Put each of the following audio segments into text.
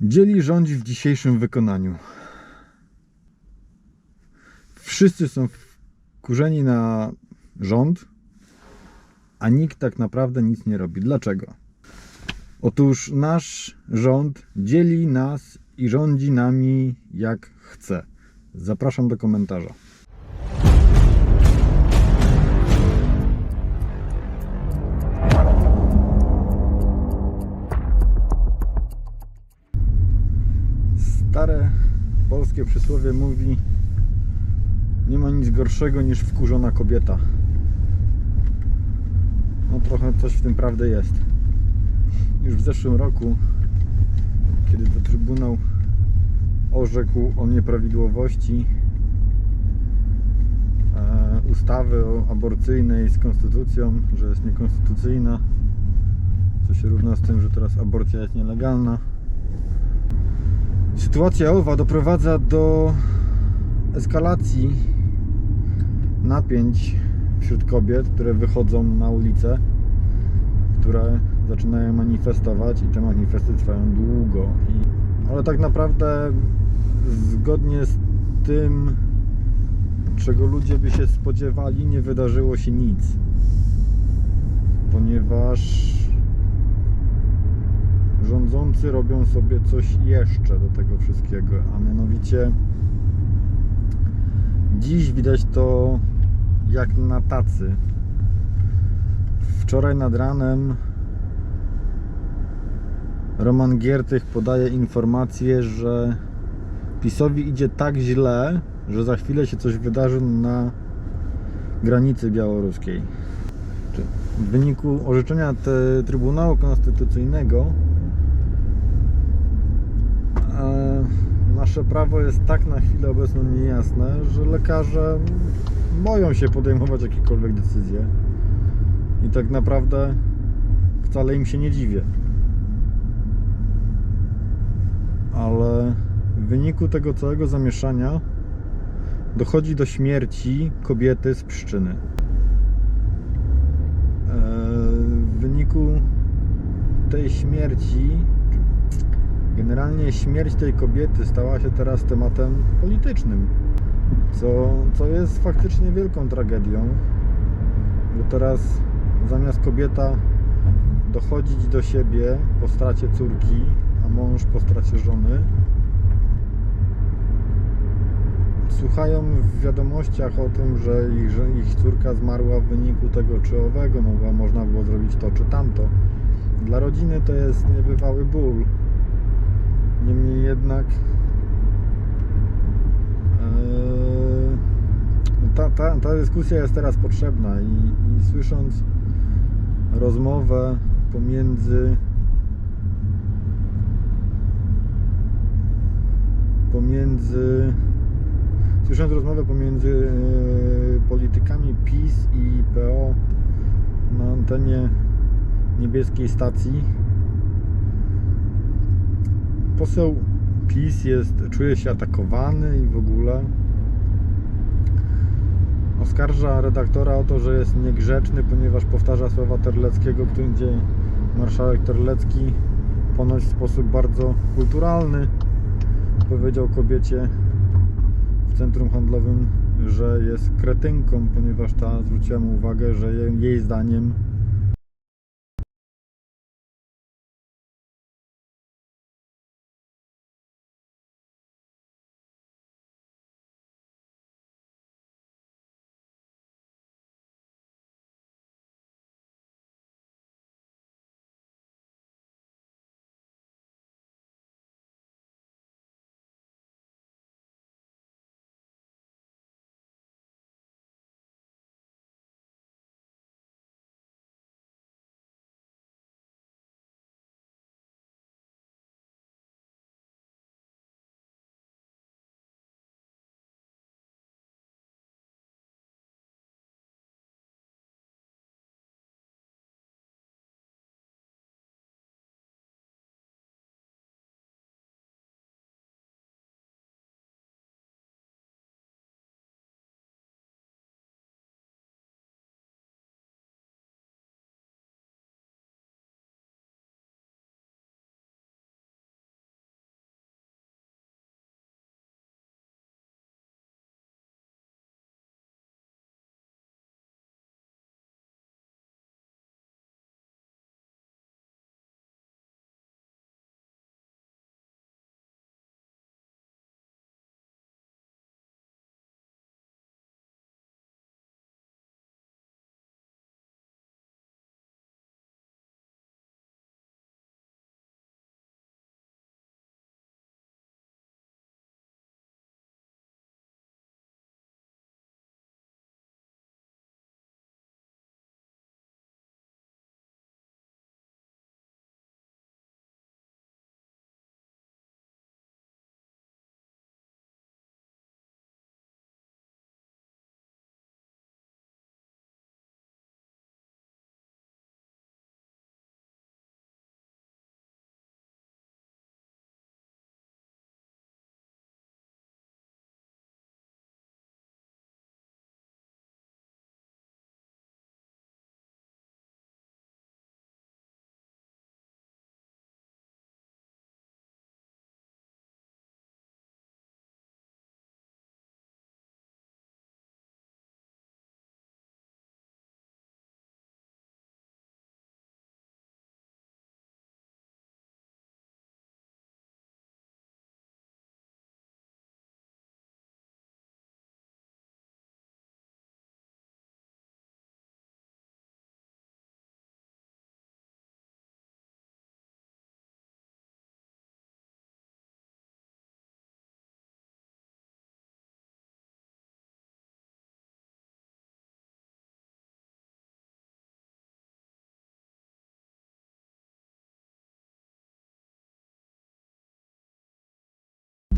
Dzieli rządzi w dzisiejszym wykonaniu. Wszyscy są wkurzeni na rząd, a nikt tak naprawdę nic nie robi. Dlaczego? Otóż nasz rząd dzieli nas i rządzi nami jak chce. Zapraszam do komentarza. Stare polskie przysłowie mówi: Nie ma nic gorszego niż wkurzona kobieta. No trochę coś w tym prawdy jest. Już w zeszłym roku, kiedy to Trybunał orzekł o nieprawidłowości e, ustawy aborcyjnej z konstytucją, że jest niekonstytucyjna, co się równa z tym, że teraz aborcja jest nielegalna. Sytuacja owa doprowadza do eskalacji napięć wśród kobiet, które wychodzą na ulicę, które zaczynają manifestować i te manifesty trwają długo. Ale tak naprawdę zgodnie z tym, czego ludzie by się spodziewali, nie wydarzyło się nic. Ponieważ rządzący robią sobie coś jeszcze do tego wszystkiego, a mianowicie dziś widać to jak na tacy. Wczoraj nad ranem Roman Giertych podaje informację, że PiSowi idzie tak źle, że za chwilę się coś wydarzy na granicy białoruskiej. W wyniku orzeczenia Trybunału Konstytucyjnego nasze prawo jest tak na chwilę obecną niejasne, że lekarze boją się podejmować jakiekolwiek decyzje. I tak naprawdę wcale im się nie dziwię. Ale w wyniku tego całego zamieszania dochodzi do śmierci kobiety z pszczyny. Eee, W wyniku tej śmierci, generalnie śmierć tej kobiety stała się teraz tematem politycznym, co, co jest faktycznie wielką tragedią, bo teraz zamiast kobieta dochodzić do siebie po stracie córki, a mąż po stracie żony, słuchają w wiadomościach o tym, że ich, że ich córka zmarła w wyniku tego czy owego, mogła, można było zrobić to czy tamto. Dla rodziny to jest niebywały ból. Niemniej jednak eee, ta, ta, ta dyskusja jest teraz potrzebna i, i słysząc rozmowę pomiędzy pomiędzy słysząc rozmowę pomiędzy e, politykami PiS i PO na antenie niebieskiej stacji poseł PiS jest, czuje się atakowany i w ogóle oskarża redaktora o to, że jest niegrzeczny, ponieważ powtarza słowa Terleckiego, który- gdzie marszałek Terlecki ponoć w sposób bardzo kulturalny powiedział kobiecie w centrum handlowym, że jest kretynką, ponieważ ta zwróciła mu uwagę, że jej, jej zdaniem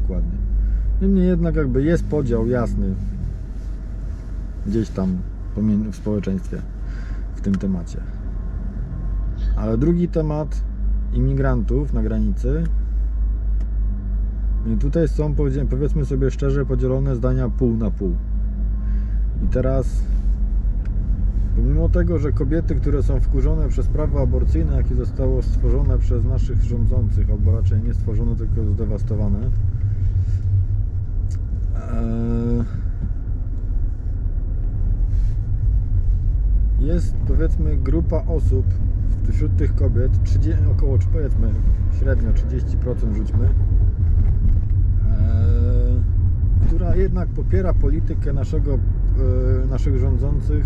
dokładnie. Niemniej jednak jakby jest podział jasny gdzieś tam w społeczeństwie w tym temacie. Ale drugi temat imigrantów na granicy. I tutaj są powiedz- powiedzmy sobie szczerze podzielone zdania pół na pół. I teraz pomimo tego, że kobiety, które są wkurzone przez prawo aborcyjne, jakie zostało stworzone przez naszych rządzących, albo raczej nie stworzone, tylko zdewastowane, jest powiedzmy grupa osób wśród tych kobiet, 30, około powiedzmy średnio 30% rzućmy, eee, która jednak popiera politykę naszego, e, naszych rządzących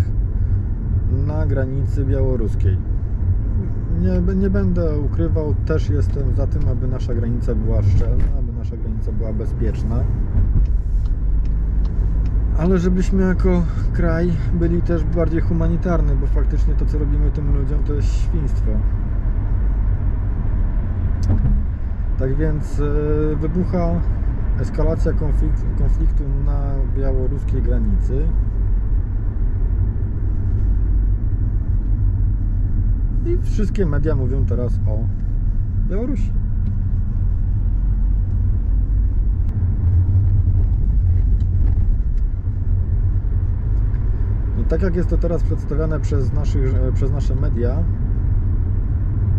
na granicy białoruskiej. Nie, nie będę ukrywał, też jestem za tym, aby nasza granica była szczelna, aby nasza granica była bezpieczna. Ale żebyśmy jako kraj byli też bardziej humanitarni, bo faktycznie to, co robimy tym ludziom, to jest świństwo. Tak więc e, wybucha eskalacja konfliktu, konfliktu na białoruskiej granicy. I wszystkie media mówią teraz o Białorusi. Tak jak jest to teraz przedstawiane przez, naszych, e, przez nasze media,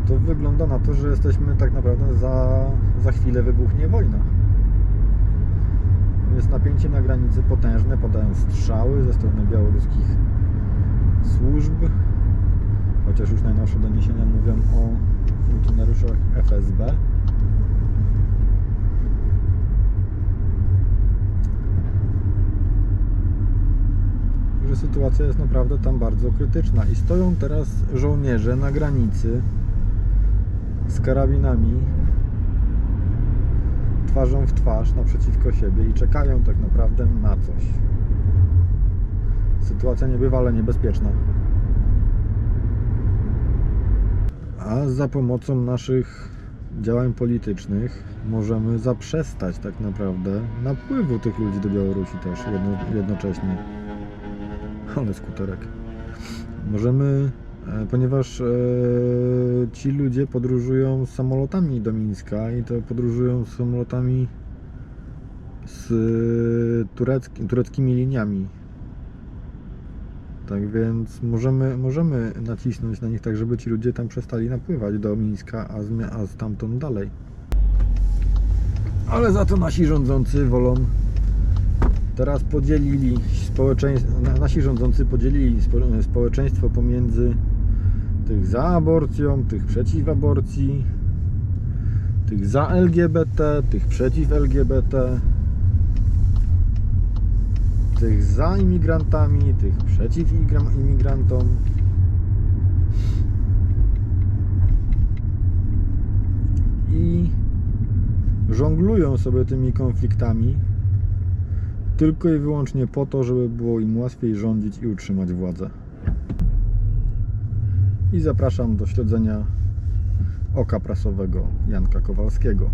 to wygląda na to, że jesteśmy tak naprawdę za, za chwilę wybuchnie wojna. Jest napięcie na granicy potężne, padają strzały ze strony białoruskich służb. Chociaż już najnowsze doniesienia mówią o funkcjonariuszach FSB. Że sytuacja jest naprawdę tam bardzo krytyczna i stoją teraz żołnierze na granicy z karabinami twarzą w twarz naprzeciwko siebie i czekają tak naprawdę na coś. Sytuacja niebywale niebezpieczna. A za pomocą naszych działań politycznych możemy zaprzestać tak naprawdę napływu tych ludzi do Białorusi też jedno, jednocześnie. Ale skuterek. Możemy, e, ponieważ e, ci ludzie podróżują samolotami do Mińska i to podróżują samolotami z e, turecki, tureckimi liniami. Tak więc możemy, możemy nacisnąć na nich tak, żeby ci ludzie tam przestali napływać do Mińska, a, z, a stamtąd dalej. Ale za to nasi rządzący wolą teraz podzielili społeczeństwo, nasi rządzący podzielili spo- społeczeństwo pomiędzy tych za aborcją, tych przeciw aborcji, tych za LGBT, tych przeciw LGBT, tych za imigrantami, tych przeciw igra- imigrantom. I żonglują sobie tymi konfliktami tylko i wyłącznie po to, żeby było im łatwiej rządzić i utrzymać władzę. I zapraszam do śledzenia oka prasowego Janka Kowalskiego.